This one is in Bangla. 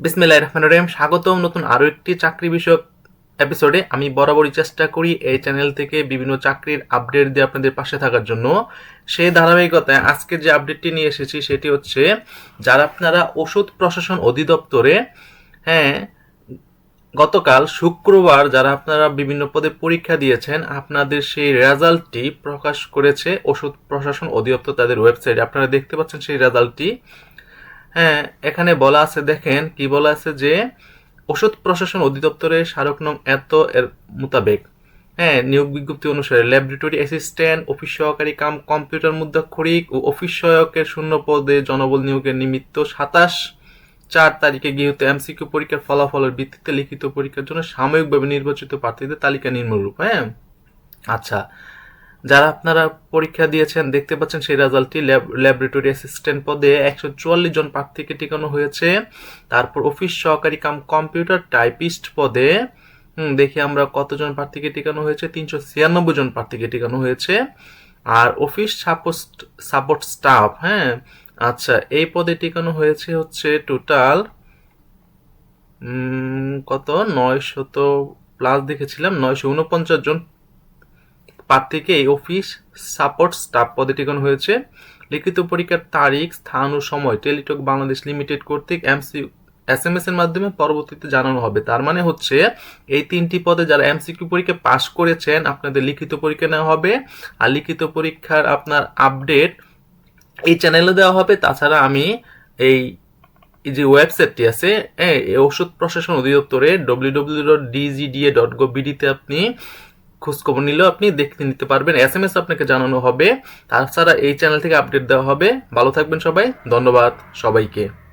বিসমিল্লাহ রহমান রহিম, স্বাগতম নতুন আরও একটি চাকরি বিষয়ক এপিসোডে আমি বরাবরই চেষ্টা করি এই চ্যানেল থেকে বিভিন্ন চাকরির আপডেট দিয়ে আপনাদের পাশে থাকার জন্য। সেই ধারাবাহিকতায় আজকে যে আপডেটটি নিয়ে এসেছি, সেটি হচ্ছে যারা আপনারা ওষুধ প্রশাসন অধিদপ্তরে হ্যাঁ গতকাল শুক্রবার যারা আপনারা বিভিন্ন পদে পরীক্ষা দিয়েছেন, আপনাদের সেই রেজাল্টটি প্রকাশ করেছে ওষুধ প্রশাসন অধিদপ্তর তাদের ওয়েবসাইটে আপনারা দেখতে পাচ্ছেন সেই রেজাল্টটি। এখানে বলা আছে, দেখেন, কি বলা আছে যে ওষুধ প্রশাসন অধিদপ্তরের স্মারক নং এত এর মোতাবেক। হ্যাঁ নিয়োগ বিজ্ঞপ্তি অনুসারে ল্যাবরেটরি অ্যাসিস্ট্যান্ট, অফিস সহকারী কাম, কম্পিউটার মুদ্রা মুদ্রাক্ষরিক ও অফিস সহায়কের শূন্য পদে জনবল নিয়োগের নিমিত্ত সাতাশ চার তারিখে গৃহীত এমসিকিউ পরীক্ষার ফলাফলের ভিত্তিতে লিখিত পরীক্ষার জন্য সাময়িকভাবে নির্বাচিত প্রার্থীদের তালিকা নিম্নরূপ হ্যাঁ? আচ্ছা যারা আপনারা পরীক্ষা দিয়েছেন, দেখতে পাচ্ছেন সেই রেজাল্টটি ল্যাবরেটরি অ্যাসিস্ট্যান্ট পদে একশো চুয়াল্লিশ জন প্রার্থীকে টিকানো হয়েছে। তারপর অফিস সহকারী কাম কম্পিউটার টাইপিস্ট পদে দেখি আমরা কতজন প্রার্থীকে টিকানো হয়েছে, তিনশো ছিয়ানব্বই জন প্রার্থীকে টিকানো হয়েছে। আর অফিস সাপোর্ট সাপোর্ট স্টাফ হ্যাঁ আচ্ছা এই পদে টিকানো হয়েছে হচ্ছে টোটাল কত? নয়শত প্লাস দেখেছিলাম, নয়শো উনপঞ্চাশ জন প্রার্থীকে এই অফিস সাপোর্ট স্টাফ পদে টিকানো হয়েছে। লিখিত পরীক্ষার তারিখ স্থান ও সময় টেলিটক বাংলাদেশ লিমিটেড কর্তৃক এমসি এস এম এস এর মাধ্যমে পরবর্তীতে জানানো হবে। তার মানে হচ্ছে এই তিনটি পদে যারা এমসিকিউ পরীক্ষা পাশ করেছেন আপনাদের লিখিত পরীক্ষা নেওয়া হবে। আর লিখিত পরীক্ষার আপনার আপডেট এই চ্যানেলে দেওয়া হবে। তাছাড়া আমি এই যে ওয়েবসাইটটি আছে হ্যাঁ, ওষুধ প্রশাসন অধিদপ্তরে W W dot DGDA dot gov বিডিতে আপনি খোঁজখবর নিলেও আপনি দেখতে নিতে পারবেন। এস এম এস আপনাকে জানানো হবে। তাছাড়া এই চ্যানেল থেকে আপডেট দেওয়া হবে। ভালো থাকবেন সবাই। ধন্যবাদ সবাইকে।